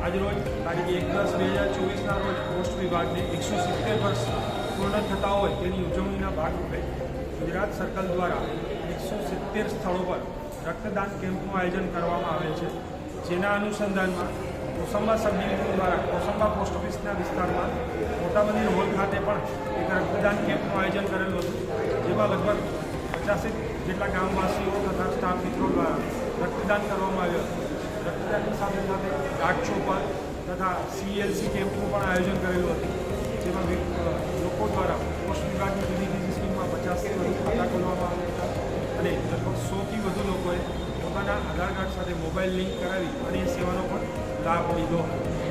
તારીખ એક દસ બે હજાર ચોવીસના રોજ પોસ્ટ વિભાગને એકસો સિત્તેર વર્ષ પૂર્ણ થતા હોય તેની ઉજવણીના ભાગરૂપે ગુજરાત સર્કલ દ્વારા એકસો સિત્તેર સ્થળો પર રક્તદાન કેમ્પનું આયોજન કરવામાં આવે છે. જેના અનુસંધાનમાં કોસંબા સબડિવિઝન દ્વારા કોસંબા પોસ્ટ ઓફિસના વિસ્તારમાં મોટા મંદિર હોલ ખાતે પણ એક રક્તદાન કેમ્પનું આયોજન કરેલું હતું. જેમાં લગભગ પચાસેક જેટલા ગામવાસીઓ તથા સ્ટાફ મિત્રો દ્વારા રક્તદાન કરવામાં આવ્યું હતું. સાથે સાથે ડાક ચોપર તથા સીએલસી કેમ્પનું પણ આયોજન કરેલું હતું, જેમાં લોકો દ્વારા પોસ્ટ વિભાગની જુદી જુદી સ્કીમમાં પચાસથી વધુ ખાતા ખોલવામાં આવ્યા હતા અને લગભગ સોથી વધુ લોકોએ પોતાના આધાર કાર્ડ સાથે મોબાઈલ લિંક કરાવી અને એ સેવાનો પણ લાભ લીધો હતો.